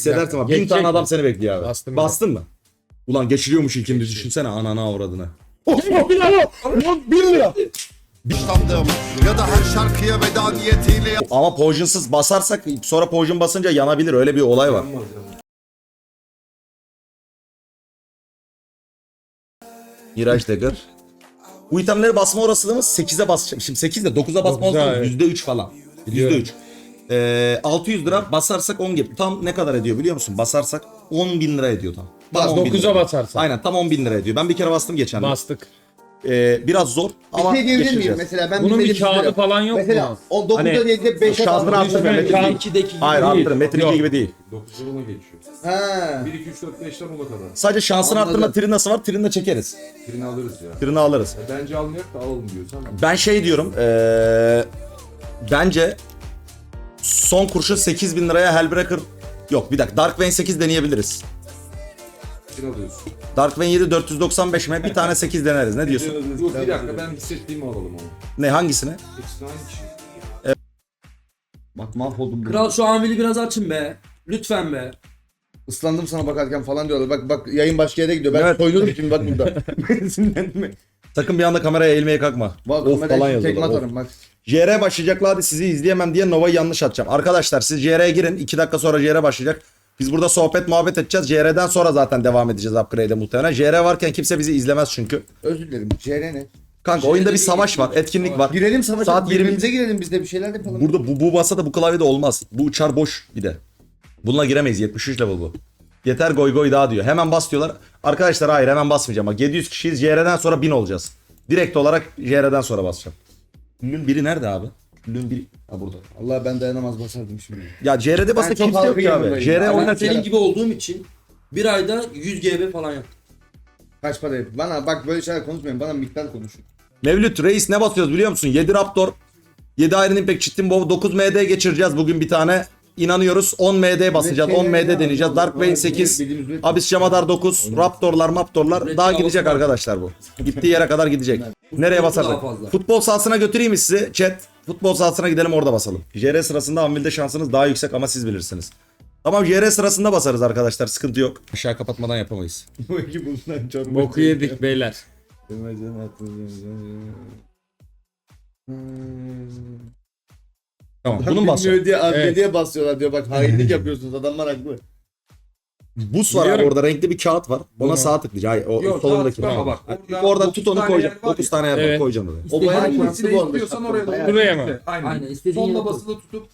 Hissedersin ama bin Geçecek tane mi? adam seni bekliyor abi. Bastım Bastın mı? Ulan geçiriyormuş ilkini düşünsene anana avradını. Sandım ya da her şarkıya veda niyetiyle Ama potionsuz basarsak sonra potion basınca yanabilir öyle bir olay var. Mirage Dagger. Bu itemleri basma olasılığımız 8'e basacağım. Şimdi 8 de 9'a basma 9'a, olasılığımız evet. %3 falan. Biliyorum. %3. Ee, 600 lira basarsak 10 gibi. Tam ne kadar ediyor biliyor musun? Basarsak 10 bin lira ediyor tam. Tam Bas, 10 bin 9'a lira. basarsan. Aynen tam 10 bin lira ediyor. Ben bir kere bastım geçen. gün. Bastık. Ee, biraz zor ama bir şey diyebilir miyim mesela ben Bunun bir kağıdı şeyler- falan yok Mesela mu? o 9'da Hani- değil de 5'e Şansını kaldı. arttırın. Metin değil. 2'deki gibi Hayır değil. arttırın. Metin Yok. 2 gibi değil. 9 ona geçiyor. Ha. 1 2 3 4 5'ten 10'a kadar. Sadece şansını Anladım. arttırma trinası var. Trinle çekeriz. Birini alırız ya. Trini alırız. E, Bence almayak da alalım diyorsan. Ben şey diyorum. Ee, bence son kurşun 8000 liraya Hellbreaker Yok bir dakika Dark Vein 8 deneyebiliriz. Birini alıyorsun. Dark Vein 7 495 mi? Bir tane 8 deneriz. Ne diyorsun? Dur bir dakika ben hissettiğimi alalım onu. Ne hangisini? İkisi aynı kişi. Bak mahvoldum. Kral şu Anvil'i biraz açın be. Lütfen be. Islandım sana bakarken falan diyorlar. Bak bak yayın başka yere gidiyor. Ben Evet. soyulurum şimdi bak burada. Sakın bir anda kameraya eğilmeye kalkma. Bak of falan tekme yazıyorlar. Atarım bak. JR başlayacaklar hadi sizi izleyemem diye Nova'yı yanlış atacağım. Arkadaşlar siz JR'ye girin. 2 dakika sonra JR başlayacak. Biz burada sohbet muhabbet edeceğiz. JR'den sonra zaten devam edeceğiz upgrade'e muhtemelen. JR varken kimse bizi izlemez çünkü. Özür dilerim. CR ne? Kanka oyunda bir savaş var, etkinlik var. Girelim savaşa. Saat Saat 20 birbirimize girelim biz de bir şeyler yapalım. Burada bu, bu masada bu klavyede olmaz. Bu uçar boş bir de. Bununla giremeyiz. 73 level bu. Yeter goy goy daha diyor. Hemen bas diyorlar. Arkadaşlar hayır hemen basmayacağım. Bak 700 kişiyiz. JR'den sonra 1000 olacağız. Direkt olarak JR'den sonra basacağım. Küllün biri nerede abi? Küllün biri... Ha burada. Allah ben dayanamaz basardım şimdi. Ya JR'de basa çok kimse yok ki abi. JR Ben oynat. senin gibi olduğum için bir ayda 100 GB falan yap. Kaç para yapıyor? Bana bak böyle şeyler konuşmayın. Bana miktar konuşun. Mevlüt Reis ne basıyoruz biliyor musun? 7 Raptor, 7 Iron Impact, Chitin Bow, 9 MD geçireceğiz bugün bir tane. İnanıyoruz 10 MD basacağız. 10 MD deneyeceğiz. Dark Vein 8, Abyss Jamadar 9, Raptorlar, Maptorlar. Daha gidecek arkadaşlar bu. Gittiği yere kadar gidecek. Nereye basarsak. Futbol sahasına götüreyim mi sizi? Chat. Futbol sahasına gidelim orada basalım. JR sırasında Anvil'de şansınız daha yüksek ama siz bilirsiniz. Tamam JR sırasında basarız arkadaşlar. Sıkıntı yok. Aşağı kapatmadan yapamayız. Bu iki bundan çok Boku yedik beyler. Tamam. Bunun basacağım. Bilmiyor diye Evet. diye basıyorlar diyor. Bak hainlik yapıyorsunuz. Adamlar haklı. Bus var abi Biliyorum. orada renkli bir kağıt var. Ona Bunu- sağ tıklayacaksın. Hayır, o Yok, solundaki. sağ tıklama bak. Orada, Orada tut dokuz onu tane koyacaksın. yer var 9 ya. tane yer var Evet. koyacaksın oraya. O bayağı İstediğin- şanslı bu arada. istiyorsan oraya doğru. Buraya mı? İşte, Aynen. Aynen, istediğin Sonla yere basılı tutup.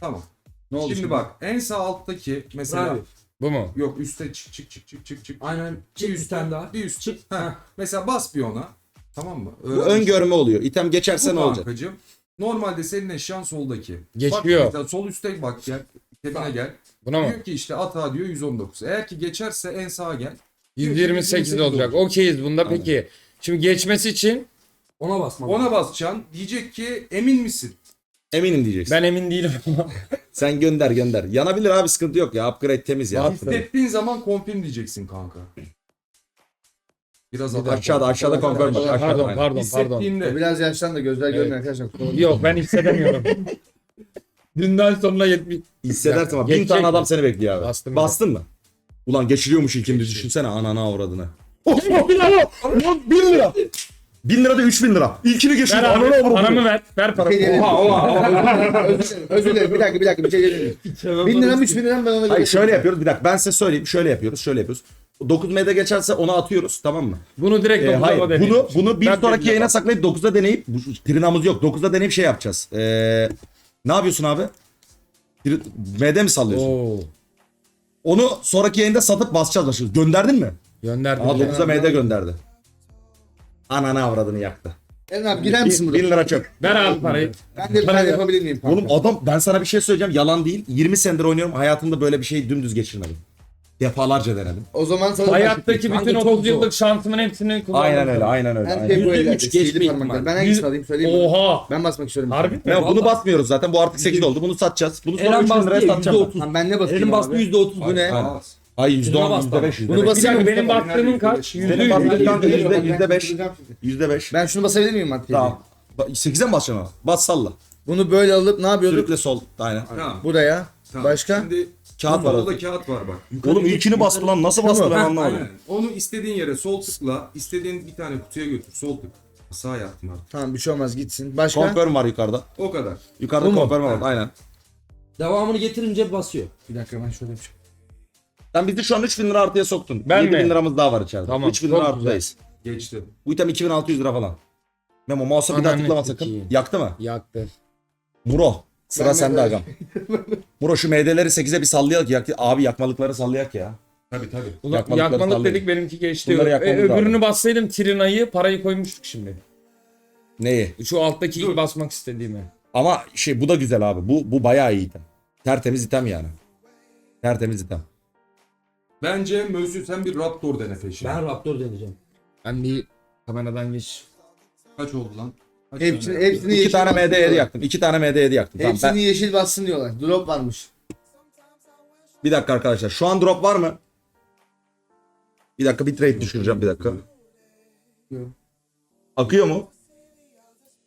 Tamam. Ne oldu Şimdi bak en sağ alttaki mesela Abi. Bu mu? yok üstte çık çık çık çık çık çık. Aynen. Bir tane daha. Bir üst çık. Ha. Mesela bas bir ona. Tamam mı? Bu öngörme oluyor. İtem geçerse ne olacak? kankacığım, Normalde senin eşyan soldaki. Geçmiyor. Bak mesela sol üstte bak gel. Tepine gel. Buna mı? Diyor ki işte ata diyor 119. Eğer ki geçerse en sağa gel. 128 olacak. Okeyiz bunda peki. Şimdi geçmesi için Ona basmam. Ona basacaksın. Diyecek ki emin misin? Eminim diyeceksin. ben emin değilim. Sen gönder gönder. Yanabilir abi sıkıntı yok ya. Upgrade temiz ya. Hissettiğin zaman confirm diyeceksin kanka. Biraz Bir daha Aşağıda aşağıda bak. Aşağıda. Pardon pardon pardon. Hissettiğinde. Biraz yaşlan da gözler görmüyor arkadaşlar. Yok ben hissedemiyorum. Dünden sonra 70. Hissedersin ama bin Geçecek tane mi? adam seni bekliyor abi. Bastım Bastın mı? Ulan geçiriyormuş ilkini düşünsene anana avradını. Bin lira da 3000 lira. İlkini Ver geçiriyor. abi Anana avradını. paramı ver. Ver paramı. Şey Oha oha. Özür dilerim. Özür dilerim. Bir dakika bir dakika bir şey diyelim. Bin lira mı üç bin lira mı ben ona göre. Hayır şöyle yapıyoruz bir dakika ben size söyleyeyim şöyle yapıyoruz şöyle yapıyoruz. 9 MD geçerse onu atıyoruz tamam mı? Bunu direkt Ee, dokuza hayır deneyim. bunu bunu bir Ben sonraki yayına bak. saklayıp 9'da deneyip bu trinamız yok 9'da deneyip şey yapacağız. Ee, ne yapıyorsun abi? Bir- MD mi sallıyorsun? Oo. Onu sonraki yayında satıp basacağız başlıyoruz. Gönderdin mi? Gönderdim. Aa 9'da MD gönderdi. Ananı avradını yaktı. Eren abi gider misin 1000 burada? lira çöp. Ver abi parayı. Ben de bir tane yapabilir miyim? Oğlum adam ben sana bir şey söyleyeceğim yalan değil. 20 senedir oynuyorum hayatımda böyle bir şey dümdüz geçirmedim. Defalarca denedim. O zaman sana Hayattaki Kanka bütün çok 30 zor. yıllık şansımın hepsini kullandım. Aynen öyle aynen öyle. her aynen. şey bu Yüzde ellerde. üç Sihirli geçme parmaklar. ihtimali. Ben hangisini alayım söyleyeyim mi? Oha. Ben basmak istiyorum. Harbi mi? Ya bunu basmıyoruz zaten. Bu artık 8 oldu. Bunu satacağız. Bunu sonra Eren 3000 bastı liraya ya satacağım. ben. %30. Lan ben ne basayım Elim bastı abi? %30 bu ne? Aynen. Ay Şuna %10, bas %5, bak. Bunu %5. Bir basayım dakika mı? benim bastığımın kaç? Senin Yüzde yüz. kanka yüzde yüz. beş. Ben- Yüzde beş. Ben şunu basabilir miyim maddeyi? Tamam. 8'e mi basacaksın ama? Bas salla. Bunu böyle alıp ne yapıyorduk? Sürükle sol. Aynen. Tamam. Buraya. Tamam. Başka? Şimdi Kağıt var. Orada kağıt var bak. Yukarı Oğlum ilkini bastı lan. Nasıl bastı ben Heh, anlamadım. aynen. Onu istediğin yere sol tıkla, istediğin bir tane kutuya götür. Sol tık. Sağ yaptım artık. Tamam bir şey olmaz gitsin. Başka? Confirm var yukarıda. O kadar. Yukarıda Bu mu? confirm var. Aynen. Devamını getirince basıyor. Bir dakika ben şöyle bir şey. Sen bizi şu an 3000 lira artıya soktun. Ben 7000 mi? liramız daha var içeride. Tamam, 3000 çok lira güzel. artıdayız. Geçti. Bu item 2600 lira falan. Memo mouse'a bir daha Ananı tıklama sakın. Yaktı mı? Yaktı. Muro. Sıra Ben- sende agam. Muro şu MD'leri 8'e bir sallayak. Yak, abi yakmalıkları sallayak ya. Tabii tabii. Ulan Yakmalıkları yakmalık sallayın. dedik benimki geçti. Bunları E, öbürünü lazım. bassaydım Trina'yı parayı koymuştuk şimdi. Neyi? Şu alttaki ilk basmak istediğimi. Ama şey bu da güzel abi. Bu bu bayağı iyi item. Tertemiz item yani. Tertemiz item. Bence Mösyö sen bir Raptor dene peşine. Ben Raptor deneyeceğim. Ben bir kameradan geç. Kaç oldu lan? Hepsini, hepsini İki yeşil tane bassın MD7 diyorlar. yaktım. İki tane MD7 yaktım. Tamam, Hepsini ben, yeşil bassın diyorlar. Drop varmış. bir dakika arkadaşlar. Şu an drop var mı? Bir dakika bir trade düşüreceğim bir dakika. Yok. Akıyor mu?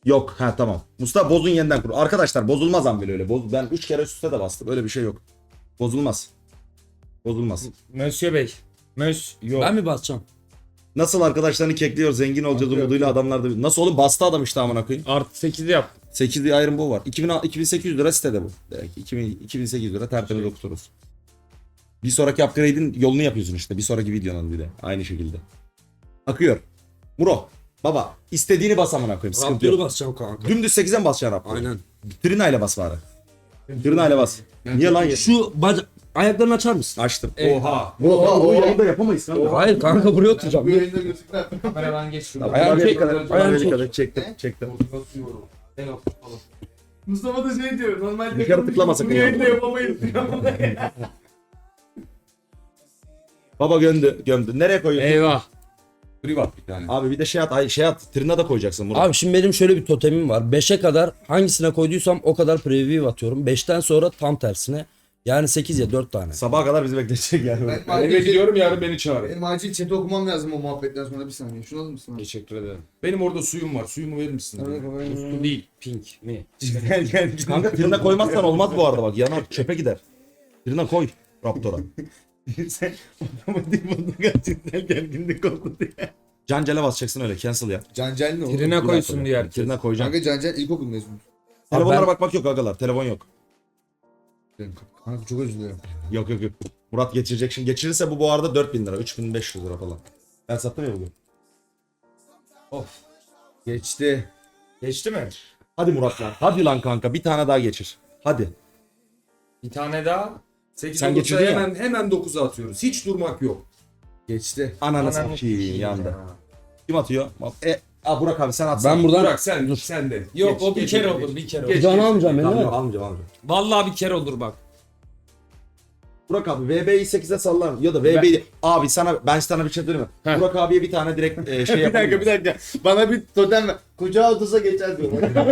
Yok. Ha tamam. Mustafa bozun yeniden kur. Arkadaşlar bozulmaz an böyle öyle. Boz, ben 3 kere üst üste de bastım. Öyle bir şey yok. Bozulmaz. Bozulmaz. Monsieur Bey. Mös yok. Ben mi basacağım? Nasıl arkadaşlarını kekliyor zengin olacağız umuduyla adamlar da. Nasıl oğlum bastı adam işte amına koyayım. Artı 8'i yap. 8 diye ayrım bu var. 2000, 2800 lira sitede bu. Direkt 2000, 2800 lira tertemiz okuturuz. Bir sonraki upgrade'in yolunu yapıyorsun işte. Bir sonraki videonun bir de. Aynı şekilde. Akıyor. Muro. Baba istediğini bas amına koyayım. Sıkıntı Raptor'u yok. basacağım kanka. Dümdüz 8'e mi basacaksın Raptor'u? Aynen. Trina ile bas bari. Trina ile bas. Niye lan? Şu baca ayaklarını açar mısın? Açtım. Oha. Oha, o yanında yapamayız kanka. Hayır kanka buraya oturacağım. Bu yayında gözükmez. Kameradan geç şurada. Ayağım çek. çek. Ayağım çek. çek. Çektim. Çektim. Mustafa da şey diyor. Normalde Bir kere tıklama sakın bunu ya. yayında yapamayız diyor. Baba gömdü. Gömdü. Nereye koyuyorsun? Eyvah. Privat bir tane. Abi bir de şey at. Ay şey at. Trina da koyacaksın bunu. Abi şimdi benim şöyle bir totemim var. 5'e kadar hangisine koyduysam o kadar preview atıyorum. 5'ten sonra tam tersine. Yani 8 ya 4 tane. Sabaha kadar bizi bekleyecek yani. Ben Ben eve acil, gidiyorum yarın beni çağırın. benim acil chat'i okumam lazım o muhabbetten sonra bir saniye. Şunu alır mısın? abi? Teşekkür ederim. Benim orada suyum var. Suyumu verir misin? Bu değil. Pink mi? Kanka trina koymazsan olmaz bu arada bak yanar çöpe gider. Trina koy Raptor'a. Sen gerçekten gerginlik oldu diye. Cancele basacaksın öyle cancel ya. Cancel ne oğlum? Trina koysun diye herkes. Trina koyacaksın. Kanka Cancel ilkokul mezunu. Telefonlara ben- bakmak yok agalar telefon yok. Kanka çok özür dilerim. Yok yok yok. Murat geçirecek şimdi. Geçirirse bu bu arada 4000 lira 3500 lira falan. Ben sattım ya bugün. Geçti. Geçti mi? Hadi Murat lan. Hadi lan kanka bir tane daha geçir. Hadi. Bir tane daha. 8 Sen Sen geçirdin ya. hemen, hemen 9'a atıyoruz. Hiç durmak yok. Geçti. Ananı Ananı satayım sikeyim yandı. ya. Kim atıyor? E, a Burak abi sen atsana. Ben buradan Burak sen sen de. Yok Geç, o bir geç, kere geç. olur bir kere Geç. olur. Can almayacağım beni Tamam, değil yok, mi? almayacağım almayacağım. Vallahi bir kere olur bak. Burak abi VB'yi 8'e sallar ya da VB'yi abi sana ben sana bir şey söyleyeyim mi? Heh. Burak abiye bir tane direkt e, şey bir dakika bir dakika. Bana bir totem ver. Kucağa otursa geçer diyorlar.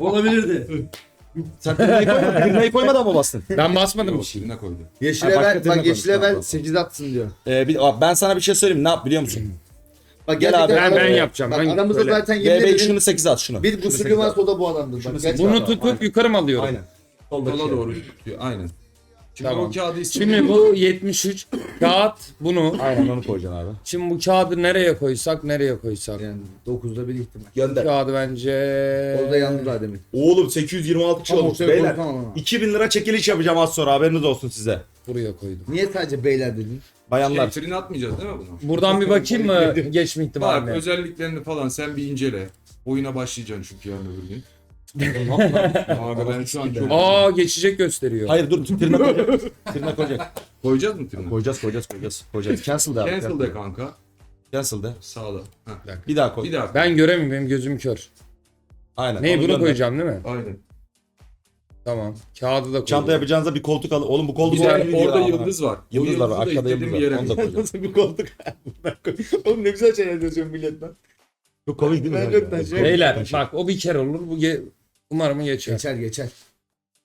Olabilirdi. Sen tırnayı koymadın. Tırnayı koymadan mı bastın? Ben basmadım bir şey. koydu. Yeşile Ha, başka ver. Bak yeşile koymuş, ver. tamam. 8 atsın diyor. Ee, bir, abi, ben sana bir şey söyleyeyim. Ne yap biliyor musun? Bak Gel abi, Ben- ben yapacağım, Bak ben aramızda böyle- zaten yemin VB'yi ederim şunu 8'e at şunu. bir Şunu gusülü 8'e at. varsa o da bu adamdır. Bak gerçekten. Bunu tutup yukarı mı alıyorum? Aynen. Soldaki. Sola doğru tutuyor. Aynen. Şimdi Tamam. o kağıdı istiyorum. Şimdi bu 73 kağıt bunu. Aynen onu koyacaksın abi. Şimdi bu kağıdı nereye koysak nereye koysak. Yani 9'da bir ihtimal. Gönder. Kağıdı bence Orada yandılar demin. Oğlum 826 kişi Tamam, olmuş ortaya beyler. koy, tamam, tamam. 2000 lira çekiliş yapacağım az sonra haberiniz olsun size. buraya koydum. Niye sadece beyler dedin? Bayanlar. Şey, atmayacağız değil mi bunu? Buradan bir bakayım mı geçme Bak ihtimaline? özelliklerini falan sen bir incele. Oyuna başlayacaksın çünkü yarın öbür gün. Abi ben şu an çok... Aa geçecek gösteriyor. Hayır dur tırnak koyacak. tırnak koyacak. Koyacağız mı trine? Koyacağız koyacağız koyacağız. Koyacağız. Cancel de abi. Cancel de kanka. Cancel de. Sağda. Heh. Bir daha koy. Bir daha. Ben göremiyorum benim gözüm kör. Aynen. Neyi onu bunu gönder. koyacağım değil mi? Aynen. Tamam. Kağıdı da koydum. Çanta yapacağınıza bir koltuk al. Oğlum bu koltuk de olabilir ya. orada yıldız var. Yıldız var. yıldızı da Aşağıda istediğim yıldız var. yere Onu da koyacağız. Nasıl bir koltuk? Oğlum ne güzel şeyler yazıyorsun milletten. Çok komik değil mi? Ben gökten şey- Beyler bak o bir kere olur. Bu ge- umarım geçer. Geçer geçer.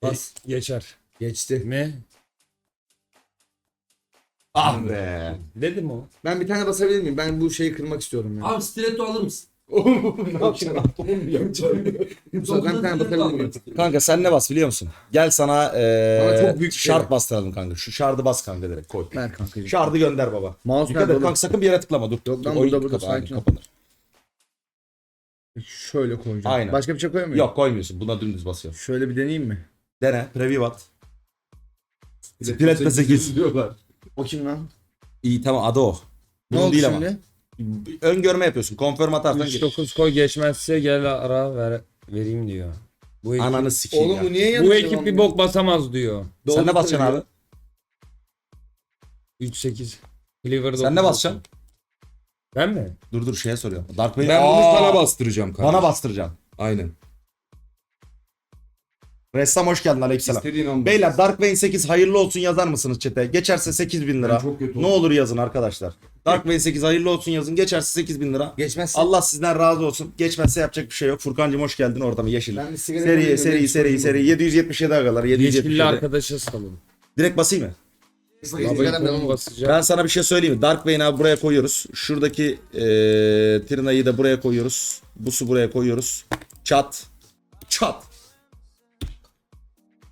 Bas. Geçer. Geçti. Mi? Ah be. Dedim o. Ben bir tane basabilir miyim? Ben bu şeyi kırmak istiyorum ya. Abi stiletto alır mısın? Ne yapacaksın? Tane? Kanka sen ne bas biliyor musun? Gel sana eee Bana çok büyük bir şey şart ver. bastıralım kanka. Şu şardı bas kanka direkt koy. Ver kanka. Şardı gönder baba. Mouse Dikkat nerede et oğlum? kanka sakın bir yere tıklama dur. Yok lan, Dur, burada, burada, kapanır, sakin ol. kapanır. Şöyle koyacağım. Aynen. Başka bir şey koyamıyor Yok koymuyorsun. Buna dümdüz basıyorsun. Şöyle bir deneyeyim mi? Dene. Preview at. Split 8 diyorlar. O kim lan? İyi tamam adı o. Ne Bunun oldu değil ama. şimdi? Öngörme yapıyorsun. Konfirm atarsan. 3-9 koy geçmezse gel ara ver, vereyim diyor. Bu ekip, Ananı sikeyim Oğlum ya. bu niye yanlış? bu ekip bir bok basamaz diyor. Sen ne basacaksın abi? 3-8. Cleaver Sen ne dokuz. basacaksın? Ben mi? Dur dur şeye soruyorum. Dark Vayne. Ben bunu Aa, sana bastıracağım kanka. Bana bastıracaksın. Aynen. Ressam hoş geldin aleykümselam. İstediğin Beyler Dark Vayne 8 hayırlı olsun yazar mısınız chat'e? Geçerse 8000 lira. Ben çok kötü Ne oldum. olur yazın arkadaşlar. Dark Vayne 8 hayırlı olsun yazın. Geçerse 8000 lira. Geçmezse. Allah sizden razı olsun. Geçmezse yapacak bir şey yok. Furkancığım hoş geldin ortamı yeşil. Ben bir sigara Seri koyayım, seri öyle seri seri 777 agalar Yeşilli 777. arkadaşa salın. Direkt basayım mı? Babayı ben kolunu onu- basacağım. Ben sana bir şey söyleyeyim mi? Dark Vayne abi buraya koyuyoruz. Şuradaki eee Trina'yı da buraya koyuyoruz. Bus'u buraya koyuyoruz. Çat. Çat.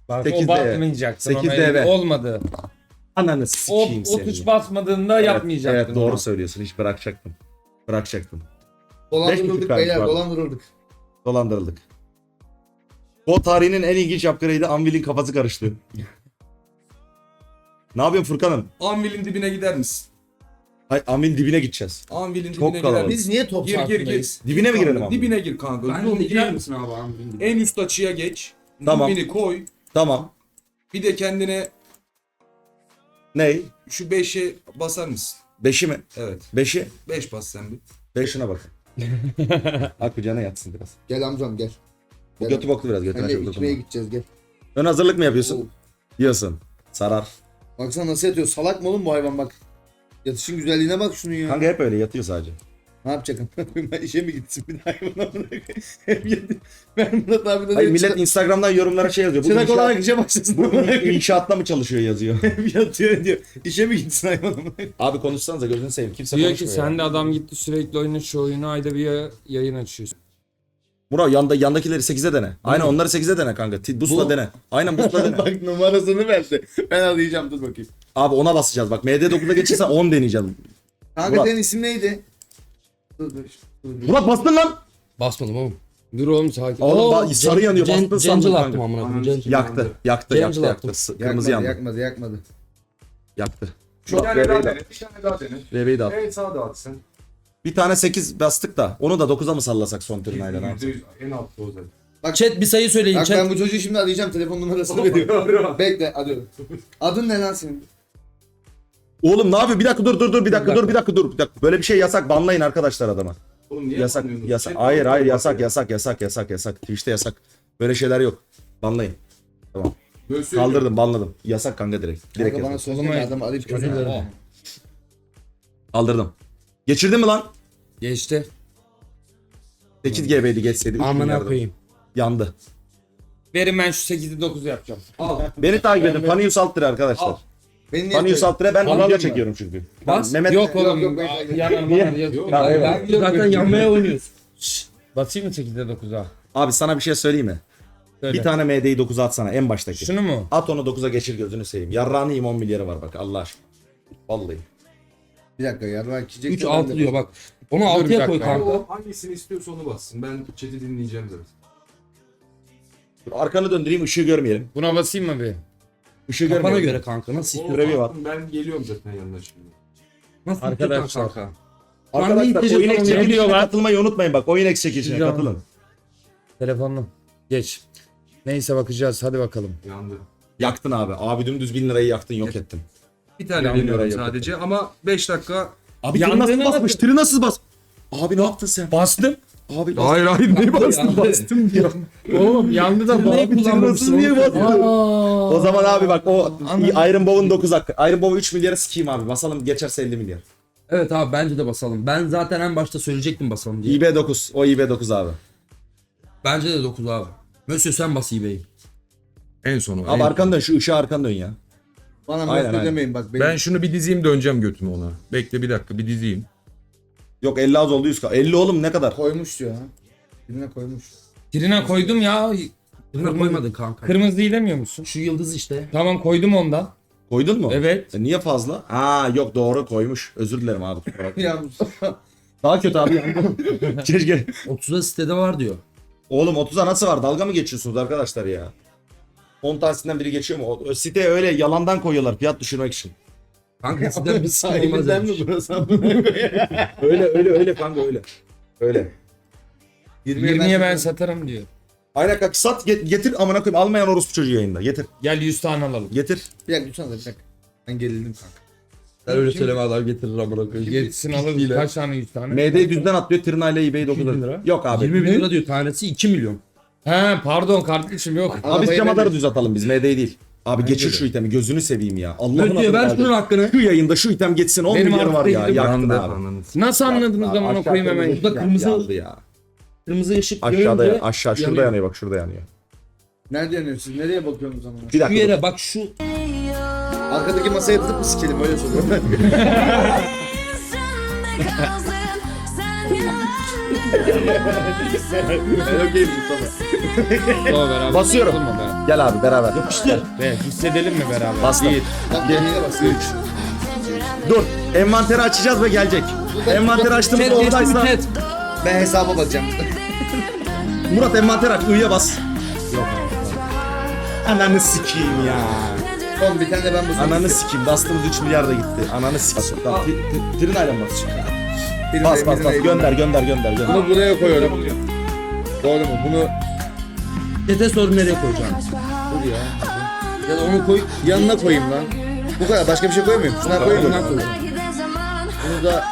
Bak o basmayacaktın ona. Sekizde eve. Olmadı. Ananı O, sikeyim o seni. tuş basmadığında Evet, yapmayacaktın. Evet doğru onu. söylüyorsun. Hiç bırakacaktım. Bırakacaktım. Beş Dolandırıldık buçuk beyler dolandırıldık. Dolandırıldık. O tarihinin en ilginç upgrade'i Anvil'in kafası karıştı. ne yapıyorsun Furkan'ım? Anvil'in dibine gider misin? Hay Anvil dibine gideceğiz. Anvil'in Çok dibine kalabalık. gider Biz misin? niye top Gir gir gir. sahasındayız? Dibine mi girelim abi? Dibine gir kanka. Ben Zoom gir. misin abi? En üst açıya geç. Tamam. Zoom'ini koy. Tamam. Bir de kendine Ney? şu 5'e basar mısın? Beşi mi? Evet. Beşi? 5 bas sen bir. Beşine bak. Aklı cana yatsın biraz. Gel amcam gel. Bu götü boklu biraz götüne çok içmeye dokunma. gideceğiz gel. Ön hazırlık mı yapıyorsun? Diyorsun. Sarar. Baksana nasıl yatıyor. Salak mı oğlum bu hayvan bak. Yatışın güzelliğine bak şunun ya. Kanka hep öyle yatıyor sadece. Ne yapacak? ben işe mi gitsin bir daha hayvan amına koyayım. Hep yatıyor. Ben Murat abi de Hayır millet çırak- Instagram'dan yorumlara şey yazıyor. Çırak inşaat, olarak işe başlasın. koyayım. inşaatta mı çalışıyor yazıyor. Hep yatıyor diyor. İşe mi gitsin hayvan amına koyayım? Abi konuşsanıza gözünü seveyim. Kimse Diyor ki konuşmuyor. sen de adam gitti sürekli oyunu şu oyunu ayda bir ya- yayın açıyorsun. Bro yanda, yandakileri 8'e dene. Aynen onları 8'e dene kanka. Ti- Busla Bu- dene. Aynen busla dene. bak numarasını verdi. Ben arayacağım dur bakayım. Abi ona basacağız. Bak MD9'a geçirse 10 deneyeceğim. Kanka Murat. senin isim neydi? Murat bastın lan. Basmadım oğlum. Dur oğlum sakin. Oğlum Oo, ba- sarı yanıyor. Gen- Bastın sandın kanka. attım amına koyayım. Ananı Gencil. Yaktı. Yaktı. Yaktı. Yaktı. attım. S- Yakmadı, Kırmızı yandı. yakmadı yakmadı. Yaktı. Bir Şu tane daha dene. Bir tane daha dene. RB'yi de at. Evet sağa da at sen. Bir tane 8 bastık da onu da 9'a mı sallasak son yapsak? %100 En altta o zaten. Chat bir sayı söyleyin Bak chat. ben bu çocuğu şimdi arayacağım telefon numarasını veriyorum. Bekle arıyorum. Adın ne lan senin? Oğlum ne yapıyor? Bir dakika dur dur dur bir dakika dur bir dakika dur bir dakika. Böyle bir şey yasak banlayın arkadaşlar adama. Oğlum niye Yasak yasak. Şey- Hayır hayır yasak yasak yasak yasak yasak. Twitch'te yasak. Böyle şeyler yok. Banlayın. Tamam. Böyle söylüyorum. Kaldırdım banladım. Yasak kanka direkt. Direkt Kanka bana yasak. söylesene Oğlum, adam arayıp Özür. Kaldırdım. Geçirdin mi lan? Geçti. 8 GB'di geçseydi. üç Amına milyardı. koyayım. Yandı. Verin ben şu 8'i 9 yapacağım. Al. Beni takip edin. Panius alt lira arkadaşlar. Al. Beni niye alt lira ben Alalım video mı? çekiyorum çünkü. Bas. Mehmet Yok oğlum. yok, ben- Yanar Niye? manar yazıyor. Yok. Tamam, eyvallah. Ben de zaten yanmaya oynuyoruz. Basayım mı 8'de 9'a? Abi sana bir şey söyleyeyim mi? Söyle. Bir tane MD'yi 9'a atsana en baştaki. Şunu mu? At onu 9'a geçir gözünü seveyim. Yarrağını yiyeyim 10 milyarı var bak Allah aşkına. Vallahi. Bir dakika ya ben gidecek. 3 6 diyor bak. Onu Dur bir 6'ya koy dakika. kanka. O hangisini istiyorsa onu bassın. Ben chat'i dinleyeceğim zaten. Dur, arkanı döndüreyim ışığı görmeyelim. Buna basayım mı bir? Işığı Kafana görmeyelim. göre kanka. Nasıl? Görevi var. Ben geliyorum zaten yanına şimdi. Nasıl Arkadaşlar. istiyorsan kanka. Arkadaşlar Bana oyun ihtiyacı ek olan çekilişine diyorlar. katılmayı unutmayın bak. Oyun ek çekilişine Güzel. katılın. Telefonlu. Geç. Neyse bakacağız hadi bakalım. Yandı. Yaktın abi. Abi dümdüz 1000 lirayı yaktın yok ettin. Bir tane Yandı deniyorum orayı sadece ama 5 dakika. Abi tırı nasıl nasıl- basmış? Tırı nasıl bas? Abi ne yaptın sen? Bastım. Abi Hayır hayır ne bastın bastım diyor. Oğlum yandı da bu. kullanmamışsın? niye bastın? O zaman abi bak o Iron Bow'un 9 hakkı. Iron Bow'u 3 milyara sikeyim abi. Basalım geçerse 50 milyar. Evet abi bence de basalım. Ben zaten en başta söyleyecektim basalım diye. IB 9. O IB 9 abi. Bence de 9 abi. Mösyö sen bas eBay'i. En sonu. Abi arkanı dön. Şu ışığı arkanı dön ya. Bana Aynen, aynen. demeyin bak. Benim. Ben şunu bir dizeyim döneceğim götüme ona. Bekle bir dakika bir dizeyim. Yok 50 az oldu 100 kaldı. 50 oğlum ne kadar? Koymuş diyor ha. Birine koymuş. Trine koydum ya. Bunu koymadın kanka. Kırmızıyı demiyor musun? Şu yıldız işte. Tamam koydum ondan. Koydun mu? Evet. E niye fazla? Ha yok doğru koymuş. Özür dilerim abi. kusura bakma. Ya Mustafa. Daha kötü abi yandım. Keşke. 30'da sitede var diyor. Oğlum 30'a nasıl var? Dalga mı geçiyorsunuz arkadaşlar ya? 10 tanesinden biri geçiyor mu? O, site öyle yalandan koyuyorlar fiyat düşürmek için. Kanka siteden bir site olmaz Sahibinden mi demiş. burası? Öyle öyle öyle kanka öyle. Öyle. 20'ye ben satarım diyor. Aynen kanka sat get- getir amına koyayım almayan orospu çocuğu yayında. Getir. Gel 100 tane alalım. Getir. Bir dakika lütfen bir dakika. Ben gerildim kanka. Sen öyle söyleme adam getirir amına koyayım. Gitsin alırız. Kaç tane 100 tane? MD'yi düzden atlıyor Trina ile eBay'i 9 bin lira. Yok abi. 20 bin lira diyor tanesi 2 milyon. He pardon kardeşim yok. Abi Arabayı camaları ben- düz atalım biz MD'yi değil. Abi geçir şu itemi gözünü seveyim ya. Allah'ın Ödüyor ver adını şunun verdim. hakkını. Şu yayında şu item geçsin 10 Benim milyarı var artık ya. Yaktın Yandı. abi. Nasıl anladınız zaman Aşağı okuyayım hemen. kırmızı- Burada kırmızı- yandı ya. Kırmızı ışık Aşağıda görünce aşağı şurada yanıyor. yanıyor bak şurada yanıyor. Nerede yanıyor siz? Nereye bakıyorsunuz ama? Bir Şu dakika. dur. yere bak şu Arkadaki masaya yatırıp mı sikelim öyle soruyorum. okeyim Mustafa. Beraber. Basıyorum. Yapalım mı beraber? Gel abi beraber. yapıştır. Be, hissedelim mi beraber? Bastım. Bir. 3. Dur. Envanteri açacağız ve gelecek. Envanteri mi oradaysa? Ben hesaba bakacağım. Murat envanter aç. I'ya bas. Ananı sikeyim ya. Oğlum bir tane de ben basayım. Ananı sikeyim. Bastığımız 3 milyar da gitti. Ananı sikeyim. Tamam. Trinayla mı basacağım? Benim Bas bas bas. de- Gönder gönder gönder gönder. Bunu buraya koyuyorum. Doğru mu? Bunu Tete sor nereye koyacağım. dur ya. Ya da onu koy yanına koyayım lan. Bu kadar başka bir şey koymuyor musun? Şuna koyayım. Ondan koy. Bunu da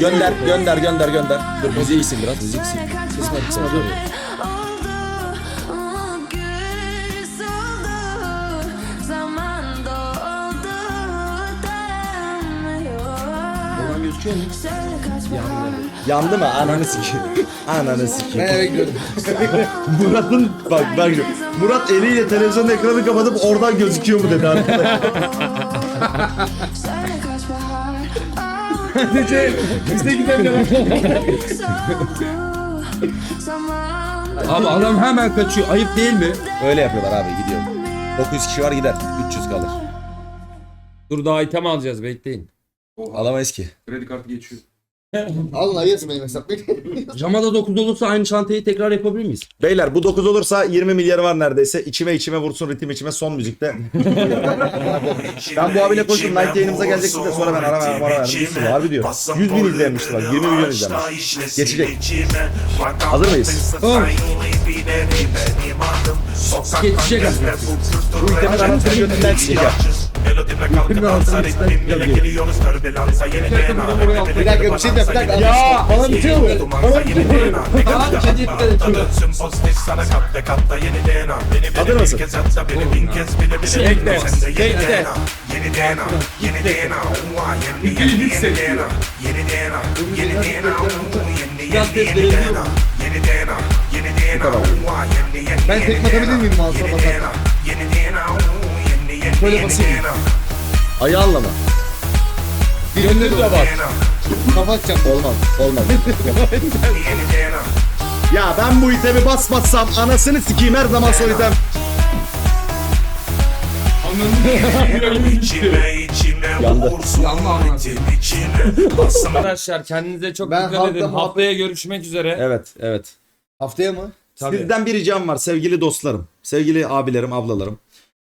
Gönder gönder gönder gönder. Dur müziği iyisin biraz. Müzik iyisin. kısma kısma dur. Mu? Yandı mı? Ananı sikeyim. Ananı Ben sikeyim. eve gidiyorum. Murat'ın bak bak. Murat eliyle televizyonun ekranı kapatıp oradan gözüküyor mu dedi arkadaşlar. Abi adam hemen kaçıyor. Ayıp değil mi? Öyle yapıyorlar abi gidiyor. 900 kişi var gider. 300 kalır. Dur daha item alacağız bekleyin. Alamayız ki. Kredi kartı geçiyor. Allah yazın benim hesap. Camada 9 olursa aynı çantayı tekrar yapabilir miyiz? Beyler bu 9 olursa 20 milyarı var neredeyse. İçime içime vursun ritim içime son müzikte. ben bu abiyle konuştum. Night yayınımıza gelecekti de sonra ben ara ara ara verdim. Bir sürü harbi diyor. 100 bin izlenmişti bak. 20 milyon izlenmiş. Geçecek. Hazır mıyız? Geçecek Bu itemin anasını götünden sikeceğim. Bir dakika bir şey de bir dakika. Ya bana bir şey oluyor. Bana bir şey oluyor. Aa kedi dikkat et. Hazır mısın? Bekle. Bekle. Ben tek bakabilir miyim mouse'a bakar? Şöyle basayım. Ayağınla mı? Gönlünü de bak. Kafa atacağım. Olmaz. Olmaz. ya ben bu itemi basmazsam anasını sikeyim her zaman son item. Yandı. Arkadaşlar kendinize çok Ben dikkat edin. muhabbet- Haftaya görüşmek üzere. Evet evet. Haftaya mı? Tabii. Sizden bir ricam var sevgili dostlarım. Sevgili abilerim, ablalarım.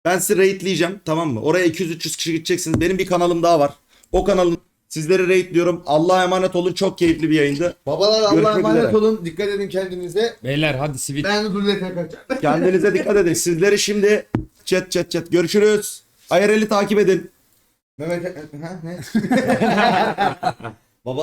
Ben sizi raidleyeceğim tamam mı? Oraya 200-300 kişi gideceksiniz. Benim bir kanalım daha var. O kanalın sizleri raidliyorum. Allah'a emanet olun. Çok keyifli bir yayındı. Babalar Allah'a Görüşmek emanet üzere. olun. Dikkat edin kendinize. Beyler hadi sivil. Ben de Dullete kaçacağım. Kendinize dikkat edin. Sizleri şimdi chat chat chat görüşürüz. IRL'i takip edin. Mehmet ha ne?